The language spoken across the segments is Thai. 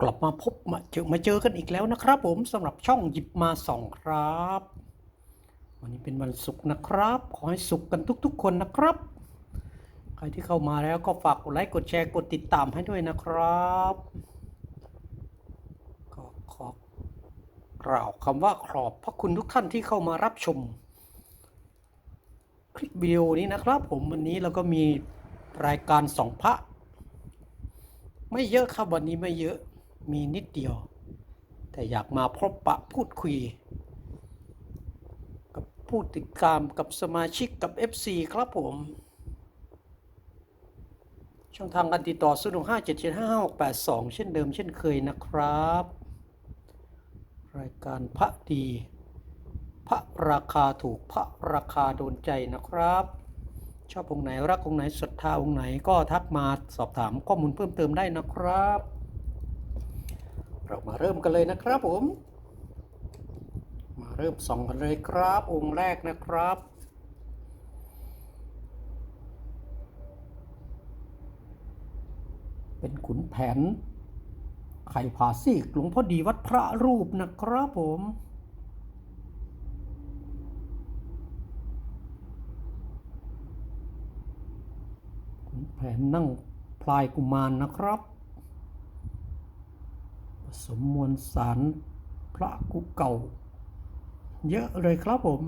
กลับมาพบมาเจอมาเจอกันอีกแล้วนะครับผมสำหรับช่องหยิบมาสองครับ วันนี้เป็นวันศุกร์นะครับ ขอให้สุขกันทุกๆ คนนะครับ ใครที่เข้ามาแล้วก็ฝากกดไลค์กดแชร์กดติดตามให้ด้วยนะครับก็ขอกล่าวคำว่าขอบพระคุณทุกท่านที่เข้ามารับชม คลิปวิดีโอนี้นะครับผมวันนี้เราก็มีรายการสองพระไม่เยอะครับวันนี้ไม่เยอะ มีนิดเดียว แต่อยากมาพบปะพูดคุย กับผู้ติดตามกับสมาชิกกับ FC ครับผม ช่องทางการติดต่อ05775682 เช่นเดิมเช่นเคยนะครับ รายการพระดี พระราคาถูกพระราคาโดนใจนะครับชอบองค์ไหนรักองค์ไหนศรัทธาองค์ไหนก็ทักมาสอบถามข้อมูลเพิ่มเติมได้นะครับ เรามาเริ่มกันเลยนะครับผม มาเริ่มส่องกันเลยครับ องค์แรกนะครับเป็นขุนแผน ไข่ผาซีกหลวงพ่อดีวัดพระรูปนะครับผม ขุนแผนนั่งพลายกุมารนะครับ สมมวลสารพระกุเก่า เยอะเลยครับผม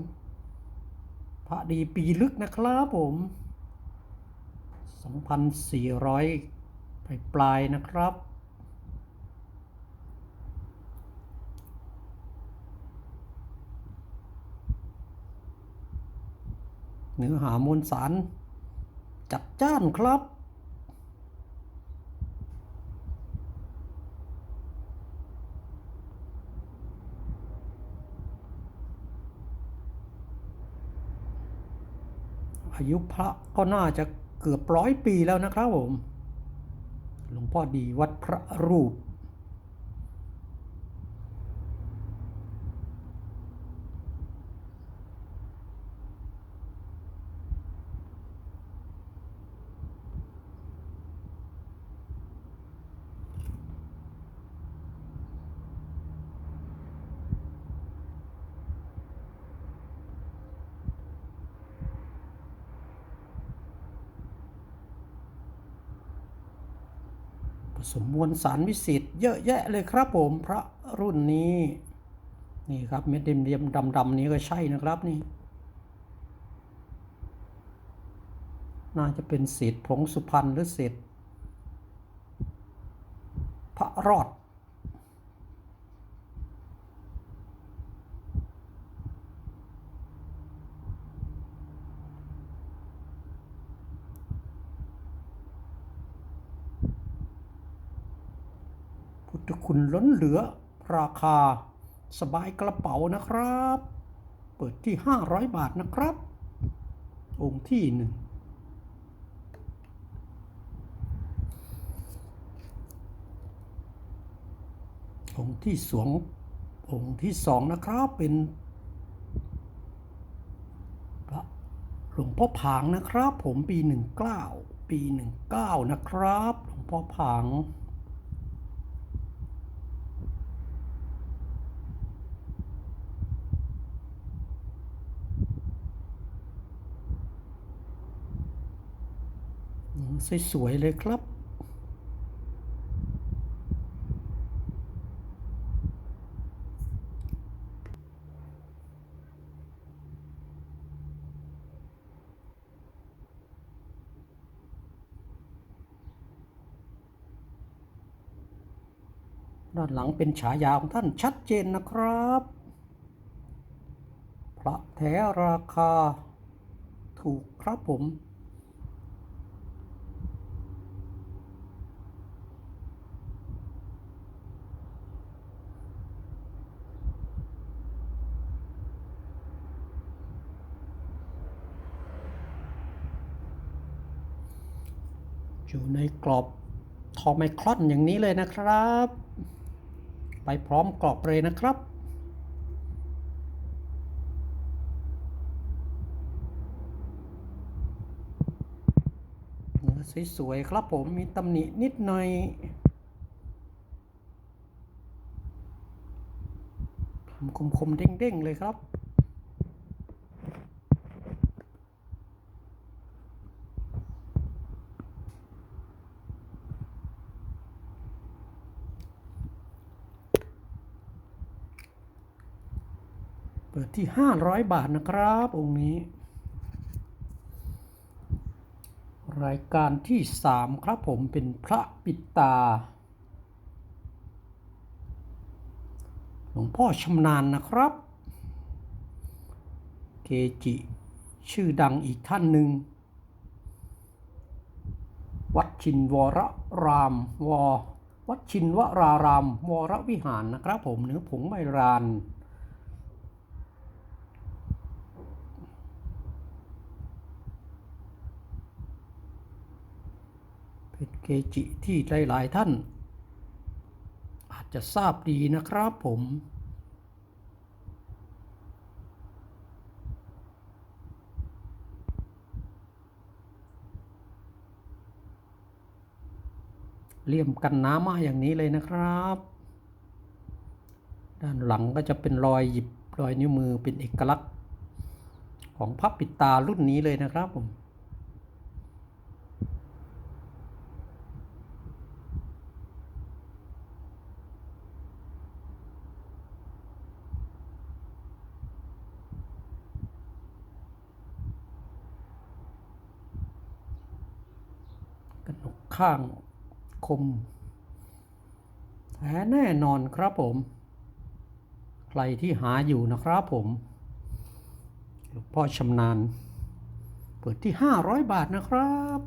พระดีปีลึกนะครับผม 2,400 ปลายปลายๆนะครับ เนื้อหามวลสารจัดจ้านครับ อายุพระก็น่าจะเกือบร้อยปีแล้วนะครับผม หลวงพ่อดีวัดพระรูป สมมวลสารวิเศษเยอะแยะเลยครับผมพระรุ่นนี้ นี่ครับเม็ดเดียมดำๆนี้ก็ใช่นะครับนี่ น่าจะเป็นเศษผงสุพรรณหรือเศษพระรอด พุทธคุณ ล้นเหลือราคา สบายกระเป๋านะครับ เปิดที่ 500 บาทนะครับ องค์ที่หนึ่งองค์ที่สององค์ที่สองนะครับเป็นพระหลวงพ่อผางนะครับ ผมปีหนึ่งเก้าปีหนึ่งเก้านะครับ หลวงพ่อผาง สวย ๆ เลยครับ ด้านหลังเป็นฉายาของท่านชัดเจนนะครับ พระแท้ราคาถูกครับผม ในกรอบทองไมครอนอย่างนี้เลยนะครับ ไปพร้อมกรอบเลยนะครับสวยๆครับผมมีตำหนินิดหน่อย คมๆเด้งๆเลยครับ ปิดที่ 500 บาทนะครับ องค์นี้ รายการที่ 3 ครับผมเป็นพระปิดตา หลวงพ่อชำนาญนะครับ เกจิชื่อดังอีกท่านหนึ่ง วัดชินวรรามววัดชินวราราม วรวิหารนะครับผมเนื้อผงไมราน เป็นเก จิที่หลายๆท่าน อาจจะทราบดีนะครับผม เลี่ยมกันน้ำมาอย่างนี้เลยนะครับ ด้านหลังก็จะเป็นรอยหยิบรอยนิ้วมือเป็นเอกลักษณ์ของพับปิดตารุ่นนี้เลยนะครับผม ระหนกข้างคมแท้แน่นอนครับผม ใครที่หาอยู่นะครับผมหลวงพ่อชำนาญ เปิดที่ 500 บาทนะครับ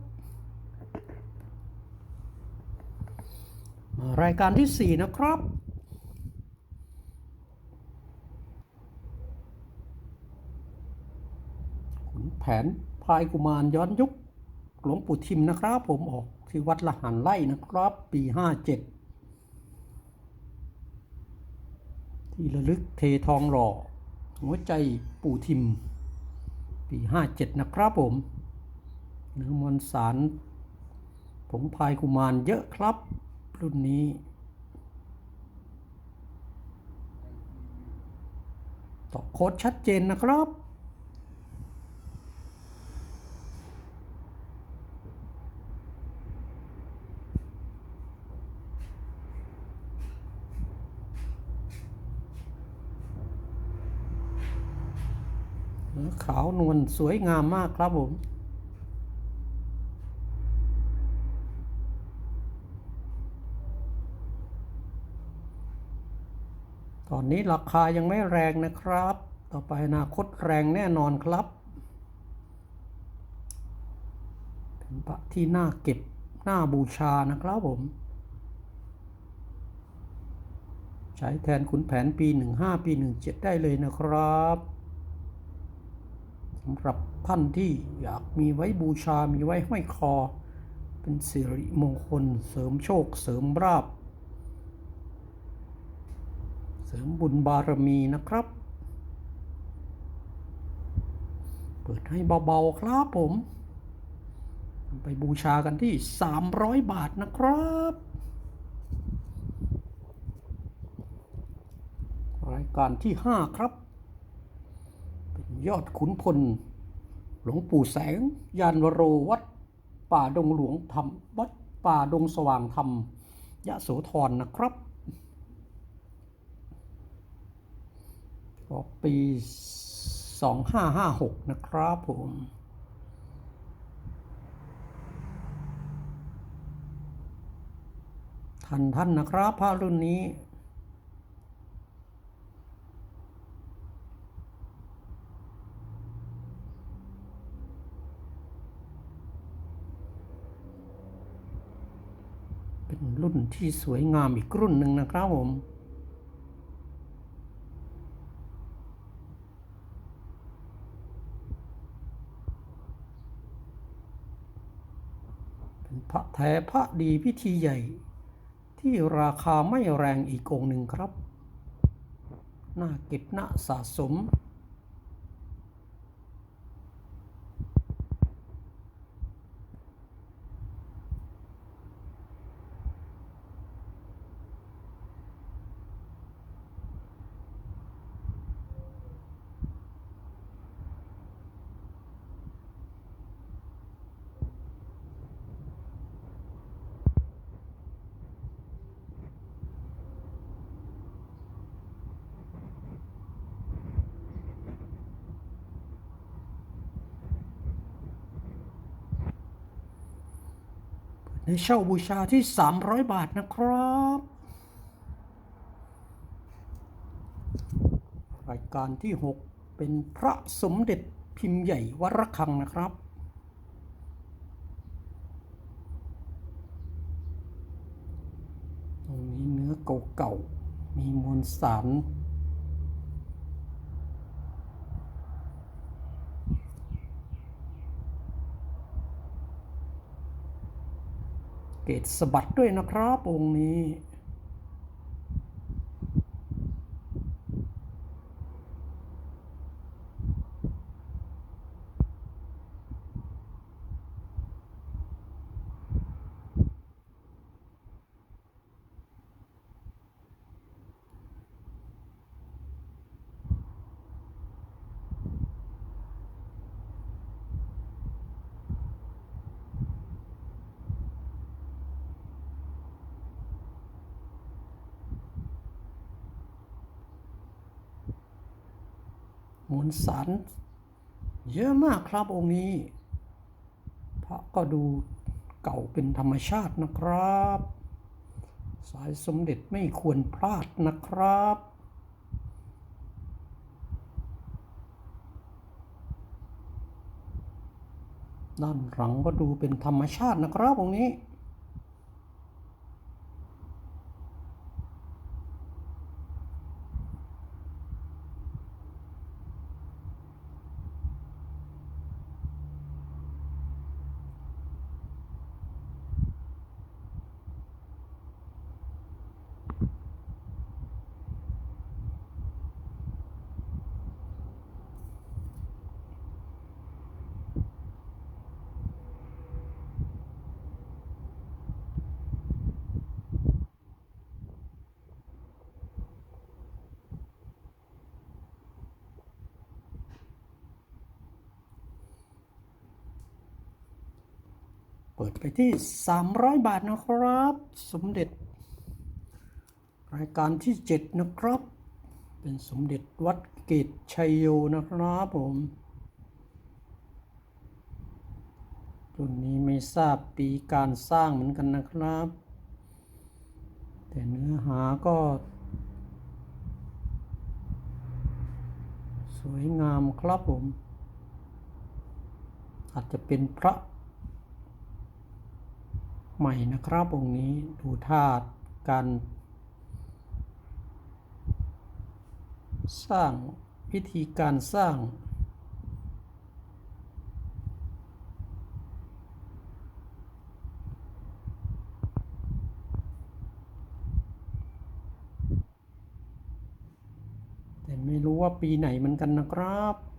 มารายการที่ 4 นะครับขุนแผนพายกุมารย้อนยุค หลวงปู่ทิมนะครับ ผมออกที่วัดละหันไล่นะครับ ปี57ที่ระลึกเททองหล่อ หัวใจปู่ทิม ปี57นะครับผมเนื้อมวลสารผงพายกุมารเยอะครับ รุ่นนี้ ต่อโค้ดชัดเจนนะครับ ขาวนวลสวยงามมากครับผมตอนนี้ราคายังไม่แรงนะครับ ต่อไปอนาคตแรงแน่นอนครับ เป็นพระที่น่าเก็บน้าบูชานะครับผม ใช้แทนขุนแผนปี 15 ปี 17 ได้เลยนะครับ สำหรับท่านที่อยากมีไว้บูชา มีไว้ห้อยคอ เป็นสิริมงคล เสริมโชค เสริมราบ เสริมบุญบารมีนะครับ เปิดให้เบาๆครับผม ไปบูชากันที่ 300 บาทนะครับรายการที่ 5 ครับ ยอดขุนพล หลวงปู่แสง ยานวโรวัด ป่าดงหลวงธรรม วัดป่าดงสว่างธรรม ยะโสธรนะครับออกปี 2556 นะครับผมท่านท่านนะครับพระรุ่นนี้ เป็นรุ่นที่สวยงามอีกรุ่นหนึ่งนะครับผมเป็นพระแท้พระดีพิธีใหญ่ ที่ราคาไม่แรงอีกองหนึ่งครับ น่าเก็บน่าสะสม ในเช่าบูชาที่ 300 บาทนะครับ รายการที่ 6 เป็นพระสมเด็จพิมพ์ใหญ่วระฆังนะครับตรงนี้เนื้อเก่าๆมีมวลสาร เกตสะบัดด้วยนะครับองค์นี้ มวลสารเยอะมากครับองค์นี้ พระก็ดูเก่าเป็นธรรมชาตินะครับ สายสมเด็จไม่ควรพลาดนะครับด้านหลังก็ดูเป็นธรรมชาตินะครับองค์นี้ เปิดไปที่ 300 บาทนะครับ สมเด็จ รายการที่ 7 นะครับ เป็นสมเด็จวัดเกตชัยโยนะครับผมรุ่นนี้ไม่ทราบปีการสร้างเหมือนกันนะครับ แต่เนื้อหาก็ สวยงามครับผม อาจจะเป็นพระ ใหม่นะครับองค์นี้ดูท่าการสร้างวิธีการสร้าง แต่ไม่รู้ว่าปีไหนเหมือนกันนะครับ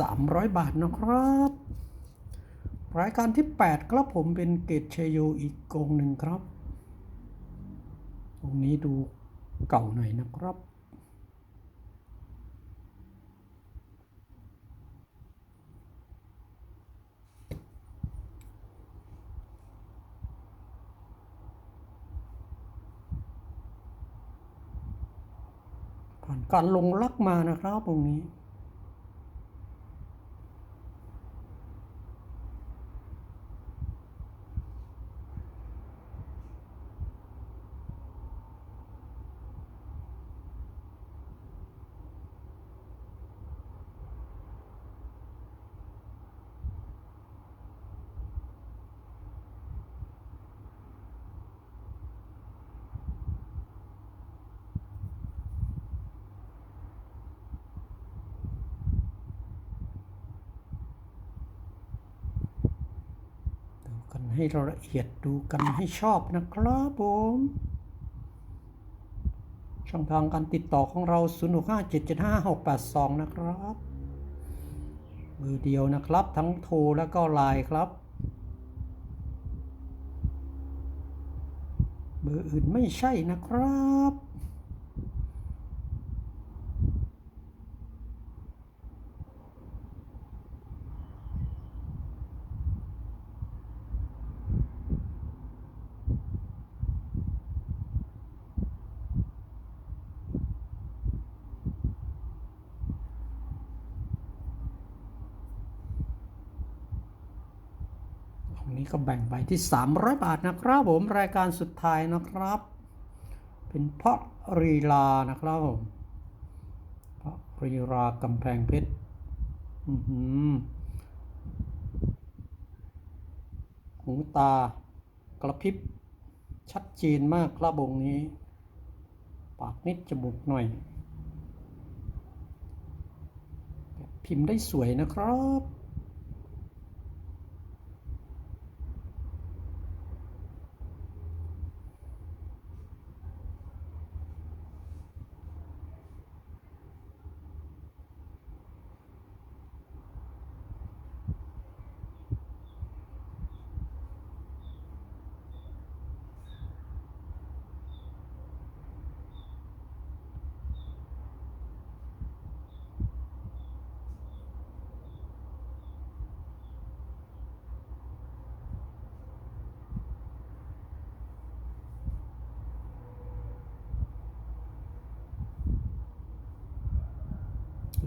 300 บาทนะครับ รายการที่ 8 ครับผมเป็นเกตเชโยอีกกองหนึ่งครับ ตรงนี้ดูเก่าหน่อยนะครับผ่านการลงลักมานะครับตรงนี้ ให้เราละเอียดดูกันให้ชอบนะครับผมช่องทางการติดต่อของเรา 0 6 5 7 7 5 6 8 2 นะครับเบอร์เดียวนะครับ ทั้งโทรและก็ไลน์ครับ เบอร์อื่นไม่ใช่นะครับ อั นี้ก็แบ่งไปที่ 300 บาทนะครับผมรายการสุดท้ายนะครับ เป็นเพราะรีลานะครับผมเพราะรีลากำแพงเพชรอือหือหูตากระพริบชัดเจนมากครับวงนี้ ปากนิดจมูกหน่อย พิมพ์ได้สวยนะครับ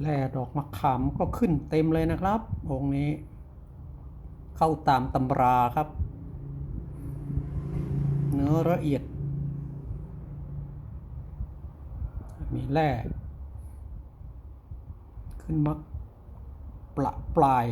แร่ดอกมะขามก็ขึ้นเต็มเลยนะครับ องค์นี้ เข้าตามตำราครับ เนื้อละเอียด มีแร่ขึ้นมาปละปลาย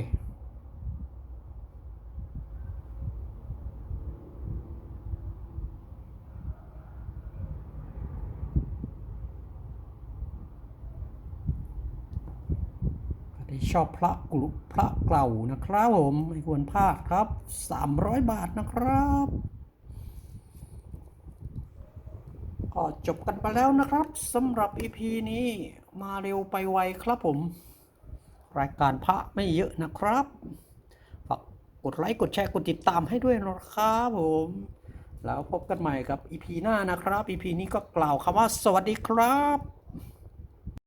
ใครชอบพระกลุพระเกล่านะครับผมไม่ควรพลาดครับ 300 บาทนะครับก็จบกันไปแล้วนะครับสำหรับ EP นี้มาเร็วไปไวครับผม รายการพระไม่เยอะนะครับฝากกดไลค์กดแชร์กดติดตามให้ด้วยนะครับผม แล้วพบกันใหม่กับ EP หน้านะครับ EP นี้ก็กล่าวคำว่าสวัสดีครับ